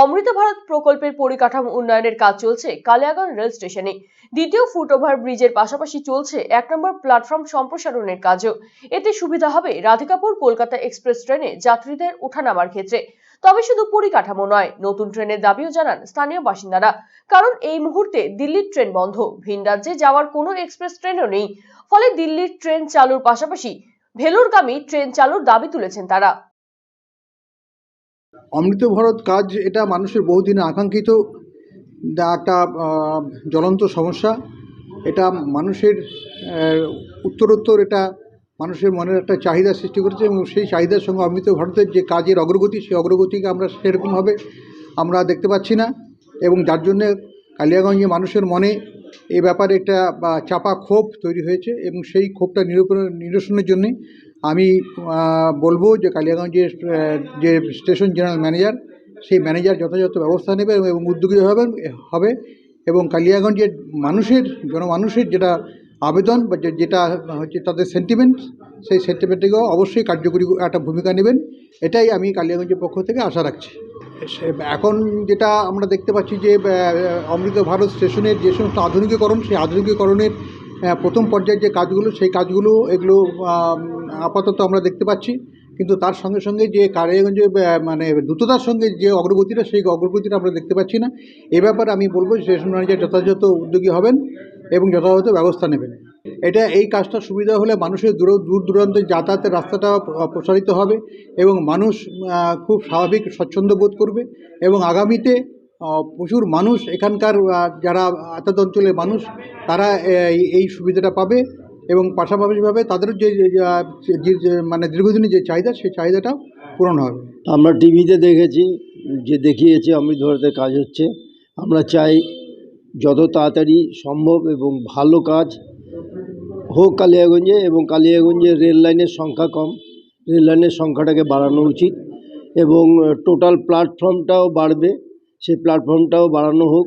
অমৃত ভারত প্রকল্পের পরিকাঠামো উন্নয়নের কাজ চলছে কালিয়াগঞ্জ রেল স্টেশনে। দ্বিতীয় ফুটওভার ব্রিজের পাশাপাশি চলছে এক নম্বর প্ল্যাটফর্ম সম্প্রসারণের কাজও। এতে সুবিধা হবে রাধিকাপুর কলকাতা এক্সপ্রেস ট্রেনে যাত্রীদের ওঠানামার ক্ষেত্রে। তবে শুধু পরিকাঠামো নয়, নতুন ট্রেনের দাবিও জানান স্থানীয় বাসিন্দারা। কারণ এই মুহূর্তে দিল্লির ট্রেন বন্ধ, ভিন রাজ্যে যাওয়ার কোনো এক্সপ্রেস ট্রেনও নেই। ফলে দিল্লির ট্রেন চালুর পাশাপাশি ভেলোরগামী ট্রেন চালুর দাবি তুলেছেন তারা। অমৃত ভারত কাজ এটা মানুষের বহুদিনের আকাঙ্ক্ষিত একটা জ্বলন্ত সমস্যা। এটা মানুষের উত্তরোত্তর এটা মানুষের মনের একটা চাহিদা সৃষ্টি করেছে এবং সেই চাহিদার সঙ্গে অমৃত ভারতের যে কাজের অগ্রগতি, সেই অগ্রগতিকে আমরা সেরকমভাবে আমরা দেখতে পাচ্ছি না এবং যার জন্যে কালিয়াগঞ্জে মানুষের মনে এ ব্যাপারে একটা চাপা ক্ষোভ তৈরি হয়েছে এবং সেই ক্ষোভটা নিরূপণ, নিরসনের জন্যে আমি বলব যে কালিয়াগঞ্জের যে স্টেশন জেনারেল ম্যানেজার, সেই ম্যানেজার যথাযথ ব্যবস্থা নেবে এবং- উদ্যোগী হবেন হবে এবং কালিয়াগঞ্জের মানুষের, জনমানুষের যেটা আবেদন বা যেটা হচ্ছে তাদের সেন্টিমেন্ট সেই সেন্টিমেন্টটিকেও অবশ্যই কার্যকরী একটা ভূমিকা নেবেন। এটাই আমি কালিয়াগঞ্জের পক্ষ থেকে আশা রাখছি। এখন যেটা আমরা দেখতে পাচ্ছি যে অমৃত ভারত স্টেশনের যে সমস্ত আধুনিকীকরণ সেই আধুনিকীকরণের প্রথম পর্যায়ের যে কাজগুলো সেই কাজগুলো এগুলো আপাতত আমরা দেখতে পাচ্ছি। কিন্তু তার সঙ্গে সঙ্গে যে কালিয়াগঞ্জে আহ, মানে দ্রুততার সঙ্গে যে অগ্রগতিটা সেই অগ্রগতিটা আমরা দেখতে পাচ্ছি না। এ ব্যাপারে আমি বলব স্টেশন ম্যানেজার যথাযথ উদ্যোগী হবেন এবং যথাযথ ব্যবস্থা নেবেন। এটা এই কাজটা সুবিধা হলে মানুষের দূর দূর দূরান্তে যাতায়াতের রাস্তাটা প্রসারিত হবে এবং মানুষ খুব স্বাভাবিক স্বচ্ছন্দ বোধ করবে এবং আগামীতে প্রচুর মানুষ এখানকার যারা আতাত অঞ্চলের মানুষ, তারা এই- সুবিধাটা পাবে এবং পাশাপাশিভাবে তাদেরও যে মানে দীর্ঘদিনের যে চাহিদা সেই চাহিদাটা পূরণ হবে। আমরা টিভিতে দেখেছি, যে দেখিয়েছে অমৃত ভারতের কাজ হচ্ছে, আমরা চাই যত তাড়াতাড়ি সম্ভব এবং ভালো কাজ হোক কালিয়াগঞ্জে এবং কালিয়াগঞ্জে রেল লাইনের সংখ্যা কম। রেল লাইনের সংখ্যাটাকে বাড়ানো উচিত এবং টোটাল প্ল্যাটফর্মটাও বাড়বে। সেই প্ল্যাটফর্মটাও বাড়ানো হোক।